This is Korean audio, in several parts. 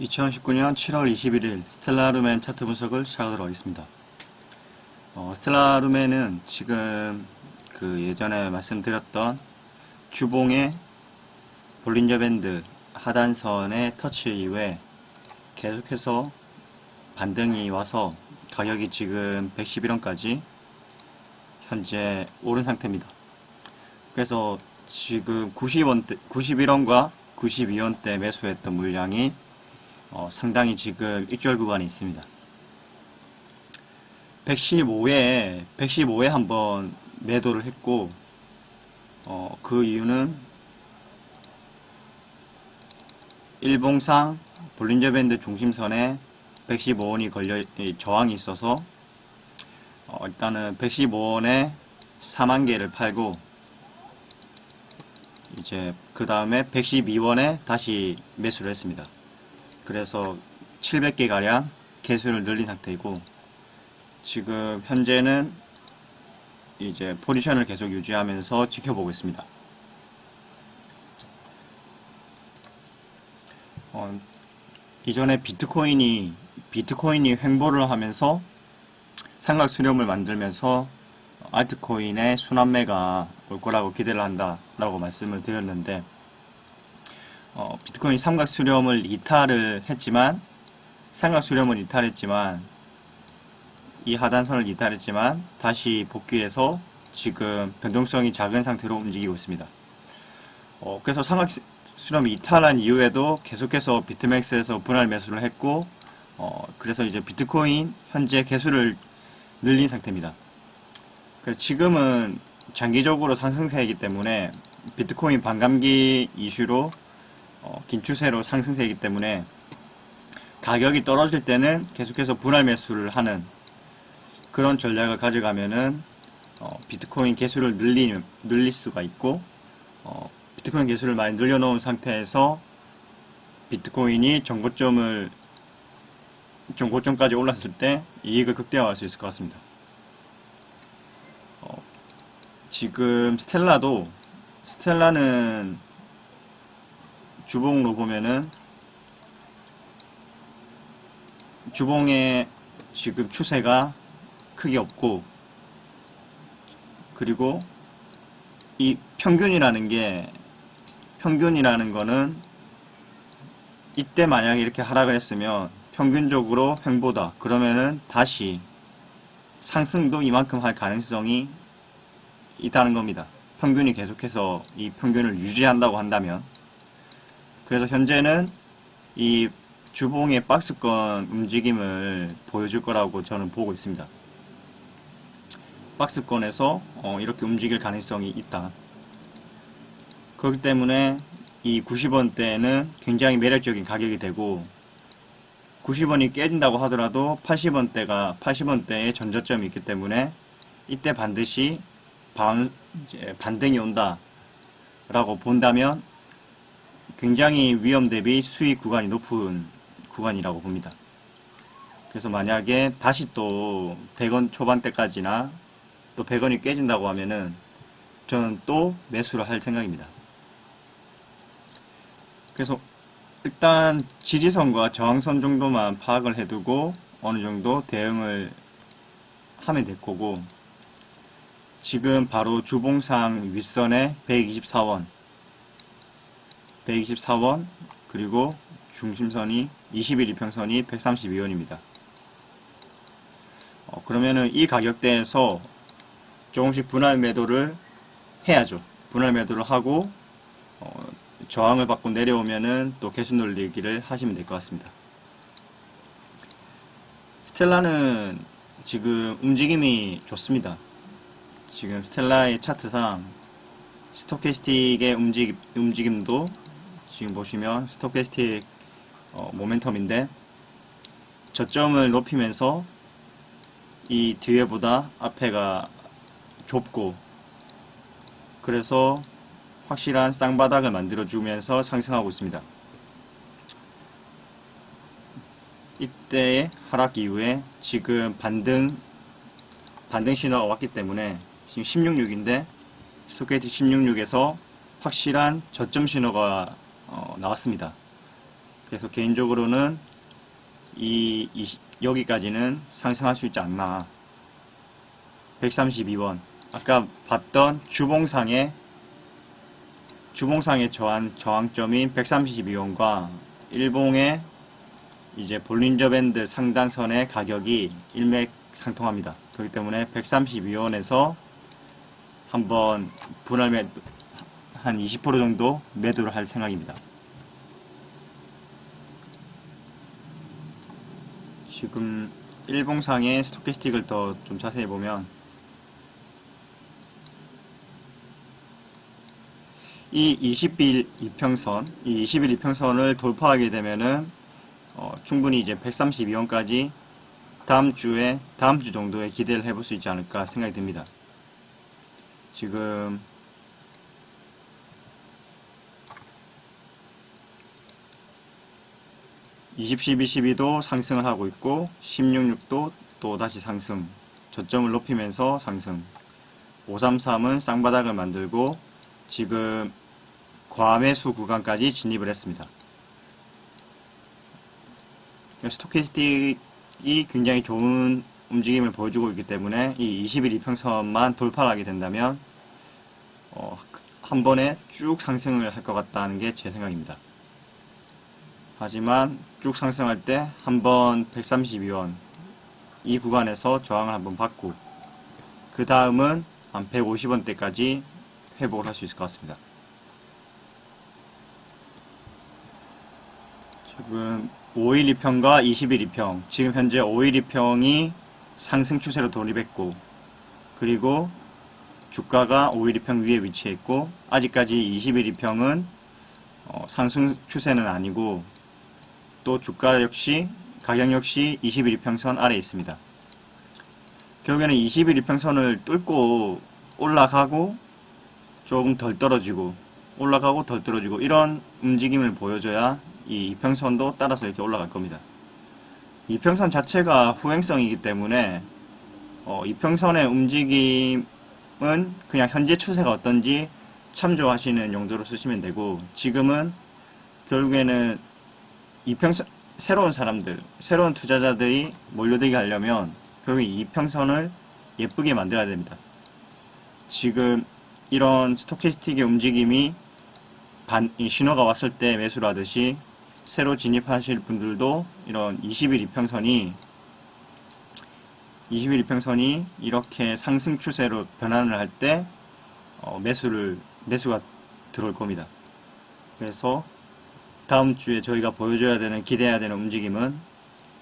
2019년 7월 21일 스텔라루멘 차트 분석을 시작하도록 하겠습니다. 어, 스텔라루멘은 지금 그 예전에 말씀드렸던 주봉의 볼린저 밴드 하단선의 터치 이후에 계속해서 반등이 와서 가격이 지금 111원까지 현재 오른 상태입니다. 그래서 지금 90원대, 91원과 92원대 매수했던 물량이 어, 상당히 지금 입절 구간에 있습니다. 115에 115에 한번 매도를 했고 어, 그 이유는 일봉상 볼린저 밴드 중심선에 115원이 걸려 이 저항이 있어서 어, 일단은 115원에 4만 개를 팔고 이제 그 다음에 112원에 다시 매수를 했습니다. 그래서 700개 가량 개수를 늘린 상태이고 지금 현재는 이제 포지션을 계속 유지하면서 지켜보고 있습니다. 어, 이전에 비트코인이 비트코인이 횡보를 하면서 삼각 수렴을 만들면서 알트코인의 순환매가 올 거라고 기대를 한다라고 말씀을 드렸는데 어, 비트코인 삼각 수렴을 이탈을 했지만 삼각 수렴을 이탈했지만 이 하단선을 이탈했지만 다시 복귀해서 지금 변동성이 작은 상태로 움직이고 있습니다. 어, 그래서 삼각 수렴이 이탈한 이후에도 계속해서 비트맥스에서 분할 매수를 했고 어, 그래서 이제 비트코인 현재 개수를 늘린 상태입니다. 지금은 장기적으로 상승세이기 때문에 비트코인 반감기 이슈로 어, 긴 추세로 상승세이기 때문에 가격이 떨어질 때는 계속해서 분할 매수를 하는 그런 전략을 가져가면은 어, 비트코인 개수를 늘리, 늘릴 수가 있고 어, 비트코인 개수를 많이 늘려놓은 상태에서 비트코인이 정고점을 정고점까지 올랐을 때 이익을 극대화할 수 있을 것 같습니다. 어, 지금 스텔라도 스텔라는 주봉으로 보면은 주봉의 지금 추세가 크게 없고 그리고 이 평균이라는 게 평균이라는 거는 이때 만약에 이렇게 하락을 했으면 평균적으로 횡보다 그러면은 다시 상승도 이만큼 할 가능성이 있다는 겁니다. 평균이 계속해서 이 평균을 유지한다고 한다면 그래서 현재는 이 주봉의 박스권 움직임을 보여줄 거라고 저는 보고 있습니다. 박스권에서 어, 이렇게 움직일 가능성이 있다. 그렇기 때문에 이 90원대는 굉장히 매력적인 가격이 되고 90원이 깨진다고 하더라도 80원대가 80원대의 전저점이 있기 때문에 이때 반드시 반, 반등이 온다 라고 본다면 굉장히 위험 대비 수익 구간이 높은 구간이라고 봅니다. 그래서 만약에 다시 또 100원 초반대까지나 또 100원이 깨진다고 하면은 저는 또 매수를 할 생각입니다. 그래서 일단 지지선과 저항선 정도만 파악을 해두고 어느 정도 대응을 하면 될 거고 지금 바로 주봉상 윗선에 124원 124원 그리고 중심선이 21 이평선이 132원입니다. 어, 그러면은 이 가격대에서 조금씩 분할 매도를 해야죠. 분할 매도를 하고 어, 저항을 받고 내려오면은 또 개수 놀리기를 하시면 될 것 같습니다. 스텔라는 지금 움직임이 좋습니다. 지금 스텔라의 차트상 스토캐스틱의 움직임, 움직임도 지금 보시면 스토캐스틱 어, 모멘텀인데 저점을 높이면서 이 뒤에보다 앞에가 좁고 그래서 확실한 쌍바닥을 만들어주면서 상승하고 있습니다. 이때의 하락 이후에 지금 반등 반등 신호가 왔기 때문에 지금 166인데 스토케이트 166에서 확실한 저점 신호가 어, 나왔습니다. 그래서 개인적으로는 이, 이 여기까지는 상승할 수 있지 않나. 132원. 아까 봤던 주봉상의 주봉상의 저항 저항점인 132원과 일봉의 이제 볼린저 밴드 상단선의 가격이 일맥 상통합니다. 그렇기 때문에 132원에서 한번 분할 매, 한 20% 정도 매도를 할 생각입니다. 지금 일봉상의 스토캐스틱을 더 좀 자세히 보면 이 20일 이평선, 이 20일 이평선을 돌파하게 되면은 어, 충분히 이제 132원까지 다음 주에 다음 주 정도에 기대를 해볼 수 있지 않을까 생각이 듭니다. 지금 (20, 12, 12도) 상승을 하고 있고 (16, 6도) 또 다시 상승 저점을 높이면서 상승 (533은) 쌍바닥을 만들고 지금 과매수 구간까지 진입을 했습니다. 스토캐스틱이 굉장히 좋은 움직임을 보여주고 있기 때문에 이 20일 이평선만 돌파하게 된다면 어, 한 번에 쭉 상승을 할 것 같다는 게 제 생각입니다. 하지만 쭉 상승할 때 한번 132원 이 구간에서 저항을 한번 받고 그 다음은 한 150원대까지 회복을 할 수 있을 것 같습니다. 지금 5일 2평과 20일 2평 지금 현재 5일 2평이 상승 추세로 돌입했고 그리고 주가가 5일 2평 위에 위치해 있고 아직까지 20일 2평은 어, 상승 추세는 아니고 또 주가 역시 가격 역시 21 이평선 아래에 있습니다. 결국에는 21 이평선을 뚫고 올라가고 조금 덜 떨어지고 올라가고 덜 떨어지고 이런 움직임을 보여줘야 이 이평선도 따라서 이렇게 올라갈 겁니다. 이평선 자체가 후행성이기 때문에 어, 이평선의 움직임은 그냥 현재 추세가 어떤지 참조하시는 용도로 쓰시면 되고 지금은 결국에는 이평선 새로운 사람들, 새로운 투자자들이 몰려들게 하려면 결국 이 이평선을 예쁘게 만들어야 됩니다. 지금 이런 스토캐스틱의 움직임이 반, 이 신호가 왔을 때 매수를 하듯이 새로 진입하실 분들도 이런 20일 이평선이 20일 이평선이 이렇게 상승 추세로 변환을 할때 어, 매수를 매수가 들어올 겁니다. 그래서 다음 주에 저희가 보여줘야 되는 기대해야 되는 움직임은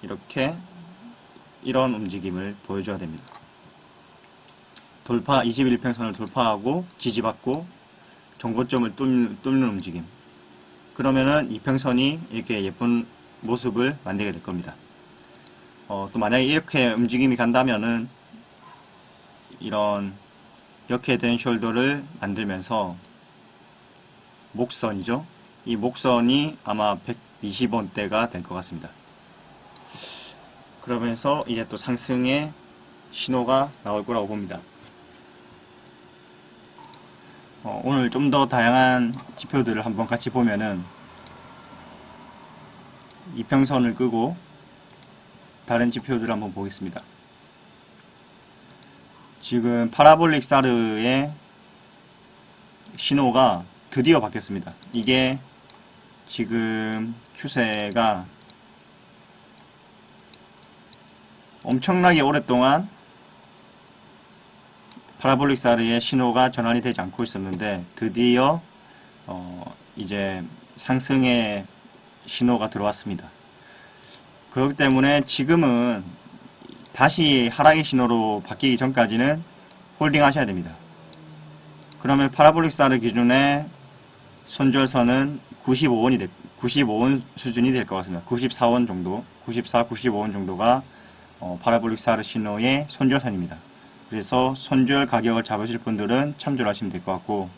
이렇게 이런 움직임을 보여줘야 됩니다. 돌파 21평선을 돌파하고 지지받고 정고점을 뚫는, 뚫는 움직임. 그러면은 이평선이 이렇게 예쁜 모습을 만들게 될 겁니다. 어, 또 만약에 이렇게 움직임이 간다면은 이런 이렇게 된 숄더를 만들면서 목선이죠. 이 목선이 아마 120원대가 될 것 같습니다. 그러면서 이제 또 상승의 신호가 나올 거라고 봅니다. 어, 오늘 좀 더 다양한 지표들을 한번 같이 보면은 이평선을 끄고 다른 지표들을 한번 보겠습니다. 지금 파라볼릭 사르의 신호가 드디어 바뀌었습니다. 이게 지금 추세가 엄청나게 오랫동안 파라볼릭 사르의 신호가 전환이 되지 않고 있었는데 드디어 어 이제 상승의 신호가 들어왔습니다. 그렇기 때문에 지금은 다시 하락의 신호로 바뀌기 전까지는 홀딩 하셔야 됩니다. 그러면 파라볼릭 사르 기준의 손절선은 95원이 될, 95원 수준이 될 것 같습니다. 94원 정도, 94, 95원 정도가 어, 파라볼릭 사르 신호의 손절선입니다. 그래서 손절 가격을 잡으실 분들은 참조를 하시면 될 것 같고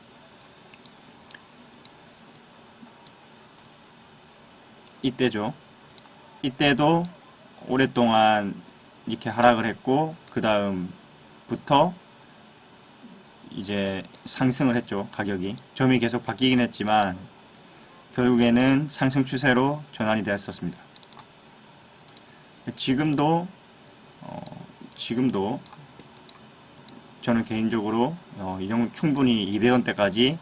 이때죠. 이때도 오랫동안 이렇게 하락을 했고 그 다음부터 이제 상승을 했죠 가격이 점이 계속 바뀌긴 했지만 결국에는 상승 추세로 전환이 되었었습니다. 지금도 어, 지금도 저는 개인적으로 어, 이 정도 충분히 200원대까지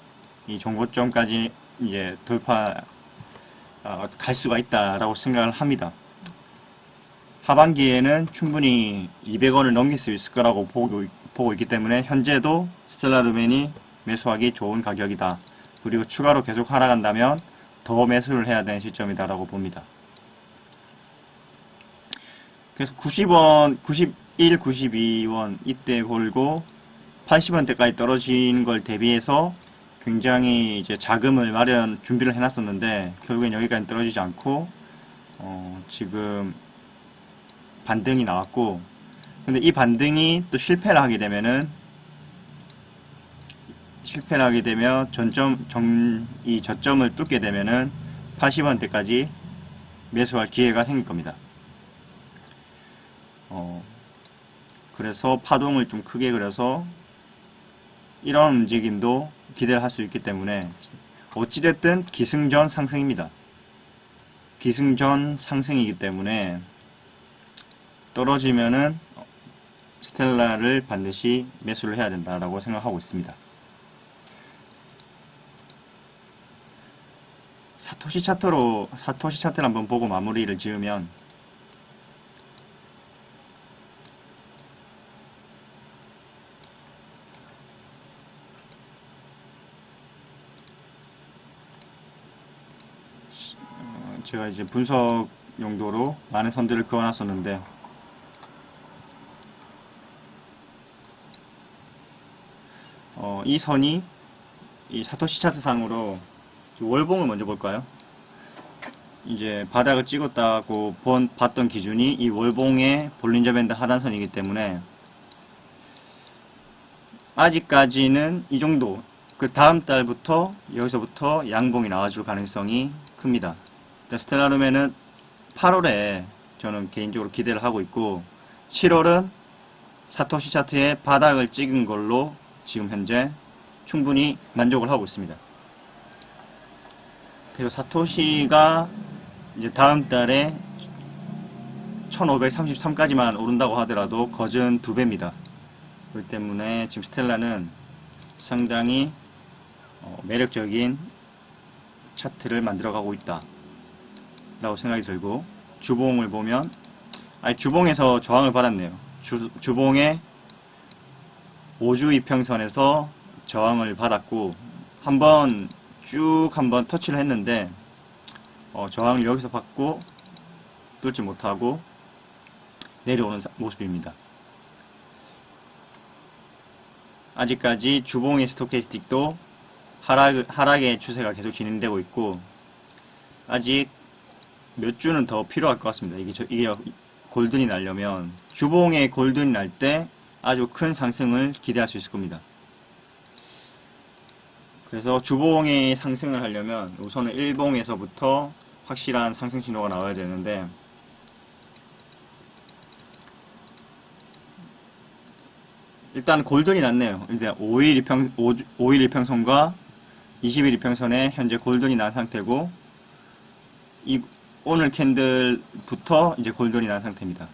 이 정고점까지 이제 돌파 어, 갈 수가 있다라고 생각을 합니다. 하반기에는 충분히 200원을 넘길 수 있을 거라고 보고, 보고 있기 때문에 현재도 스텔라루멘이 매수하기 좋은 가격이다. 그리고 추가로 계속 하락한다면 더 매수를 해야 되는 시점이다라고 봅니다. 그래서 90원, 91, 92원 이때 걸고 80원대까지 떨어진 걸 대비해서 굉장히 이제 자금을 마련 준비를 해놨었는데 결국엔 여기까지 떨어지지 않고 어, 지금 반등이 나왔고 근데 이 반등이 또 실패를 하게 되면은 실패를 하게 되면 전점 정, 이 저점을 뚫게 되면은 80원대까지 매수할 기회가 생길 겁니다. 어, 그래서 파동을 좀 크게 그려서 이런 움직임도 기대를 할 수 있기 때문에 어찌됐든 기승전 상승입니다. 기승전 상승이기 때문에 떨어지면은 스텔라를 반드시 매수를 해야 된다라고 생각하고 있습니다. 사토시 차트로 사토시 차트를 한번 보고 마무리를 지으면 어, 제가 이제 분석 용도로 많은 선들을 그어놨었는데 어, 이 선이 이 사토시 차트 상으로 월봉을 먼저 볼까요? 이제 바닥을 찍었다고 본, 봤던 기준이 이 월봉의 볼린저 밴드 하단선이기 때문에 아직까지는 이 정도 그 다음 달부터 여기서부터 양봉이 나와줄 가능성이 큽니다. 스텔라룸에는 8월에 저는 개인적으로 기대를 하고 있고 7월은 사토시 차트의 바닥을 찍은 걸로 지금 현재 충분히 만족을 하고 있습니다. 그리고 사토시가 이제 다음 달에 1533까지만 오른다고 하더라도 거진 두 배입니다. 그렇기 때문에 지금 스텔라는 상당히 어, 매력적인 차트를 만들어가고 있다. 라고 생각이 들고 주봉을 보면 아니 주봉에서 저항을 받았네요. 주, 주봉의 5주 이평선에서 저항을 받았고 한번 쭉 한번 터치를 했는데 어, 저항을 여기서 받고 뚫지 못하고 내려오는 사- 모습입니다. 아직까지 주봉의 스토캐스틱도 하락, 하락의 추세가 계속 진행되고 있고 아직 몇 주는 더 필요할 것 같습니다. 이게, 저, 이게 골든이 나려면 주봉의 골든이 날 때 아주 큰 상승을 기대할 수 있을 겁니다. 그래서 주봉의 상승을 하려면 우선은 일봉에서부터 확실한 상승 신호가 나와야 되는데 일단 골든이 났네요. 일단 5일 이평 5, 일 이평선과 20일 이평선에 현재 골든이 난 상태고 이 오늘 캔들부터 이제 골든이 난 상태입니다.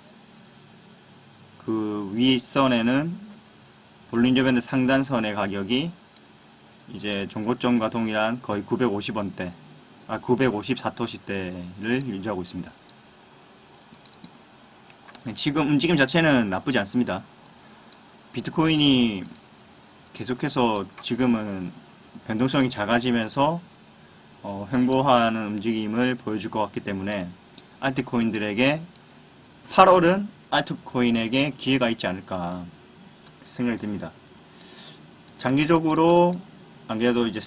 그 윗선에는 볼린저 밴드 상단선의 가격이 이제 종고점과 동일한 거의 950원대, 아 954토시대를 유지하고 있습니다. 지금 움직임 자체는 나쁘지 않습니다. 비트코인이 계속해서 지금은 변동성이 작아지면서 어, 횡보하는 움직임을 보여줄 것 같기 때문에 알트코인들에게 8월은 알트코인에게 기회가 있지 않을까 생각이 듭니다. 장기적으로 안 그래도 이제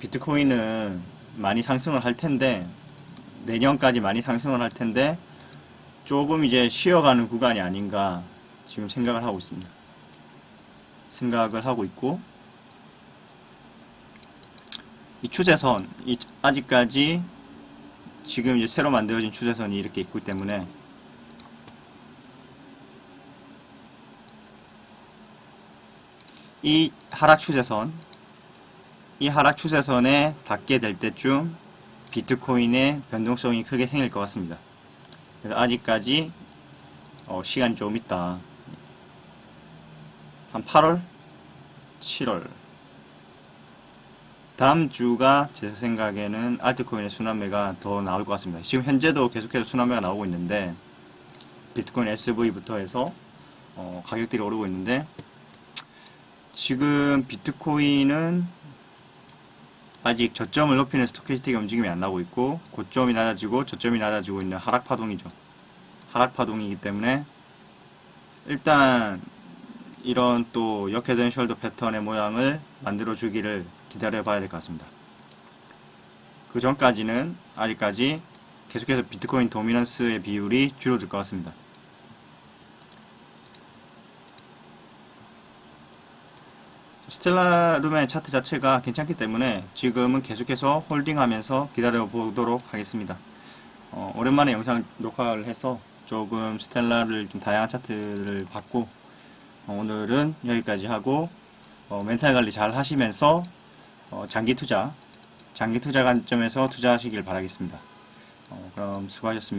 비트코인은 많이 상승을 할 텐데 내년까지 많이 상승을 할 텐데 조금 이제 쉬어가는 구간이 아닌가 지금 생각을 하고 있습니다. 생각을 하고 있고 이 추세선 이 아직까지 지금 이제 새로 만들어진 추세선이 이렇게 있기 때문에 이 하락 추세선 이 하락 추세선에 닿게 될 때쯤 비트코인의 변동성이 크게 생길 것 같습니다. 그래서 아직까지 어, 시간이 좀 있다. 한 8월, 7월. 다음 주가 제 생각에는 알트코인의 순환매가 더 나올 것 같습니다. 지금 현재도 계속해서 순환매가 나오고 있는데 비트코인 SV부터 해서 어, 가격들이 오르고 있는데 지금 비트코인은 아직 저점을 높이는 스토캐스틱 움직임이 안 나오고 있고 고점이 낮아지고 저점이 낮아지고 있는 하락 파동이죠. 하락 파동이기 때문에 일단 이런 또 역헤드앤 숄더 패턴의 모양을 만들어 주기를 기다려 봐야 될 것 같습니다. 그 전까지는 아직까지 계속해서 비트코인 도미넌스의 비율이 줄어들 것 같습니다. 스텔라룸의 차트 자체가 괜찮기 때문에 지금은 계속해서 홀딩하면서 기다려 보도록 하겠습니다. 어, 오랜만에 영상 녹화를 해서 조금 스텔라를 좀 다양한 차트를 봤고 어, 오늘은 여기까지 하고 어, 멘탈 관리 잘 하시면서 어, 장기 투자 장기 투자 관점에서 투자하시길 바라겠습니다. 어, 그럼 수고하셨습니다.